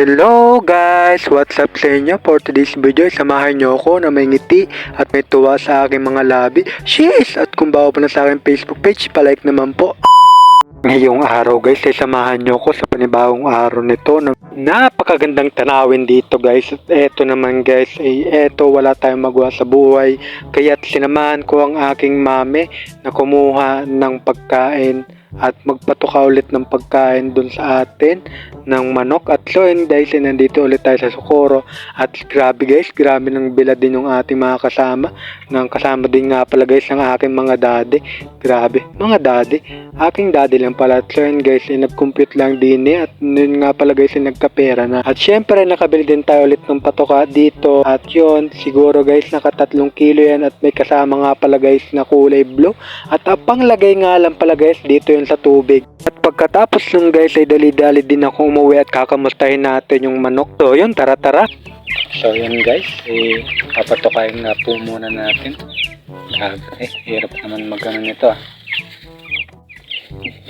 Hello guys! What's up sa inyo? For today's video, samahan nyo ako na may ngiti at may tuwa sa aking mga labi. Sheesh! At kung bago pa na sa aking Facebook page, palike naman po. Ngayong araw guys, ay samahan nyo ako sa panibagong araw nito. na Napakagandang tanawin dito guys. At eto naman guys, ay eto wala tayong magawa sa buhay. Kaya't sinamahan ko ang aking mami na kumuha ng pagkain at magpatuka ulit ng pagkain dun sa atin ng manok. At guys eh, nandito ulit tayo sa Socorro. At grabe guys grabe ng bila din yung ating mga kasama. Ng kasama din nga pala guys ng aking mga daddy. Grabe mga daddy. Aking daddy lang pala. At yun guys eh, nag-compute lang din eh. At yun nga pala guys eh, nagkapera na. At syempre nakabili din tayo ulit ng patuka dito. At yun siguro guys nakatatlong kilo yan. At may kasama nga pala guys na kulay blue. At ang panglagay nga lang pala guys dito yun sa tubig. At pagkatapos nung guys ay dali-dali din ako umuwi at kakamustahin natin yung manok. So yun, tara tara. So yun guys, eh, papatukayin na po muna natin. Grabe, eh, hirap naman magano nito ah.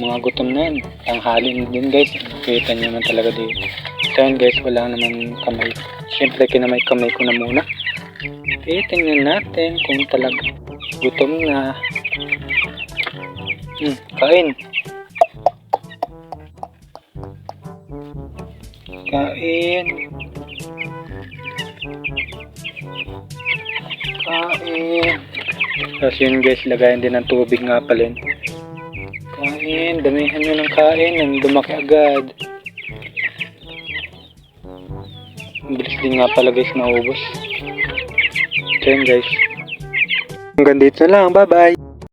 Mga gutom na yan. Tanghali na din guys. Kita niyo naman talaga dito. So yun guys, wala naman kamay. Siyempre kinamay kamay ko na muna. Eh, tingnan natin kung talaga gutom na. Hmm, kain. Kain. Kain. Tapos yun guys, lagayan din ng tubig nga pala. Kain, damihan nyo ng kain, nang lumaki agad. Bilis din nga pala guys maubos. So yun guys. Hanggang dito na lang, bye bye.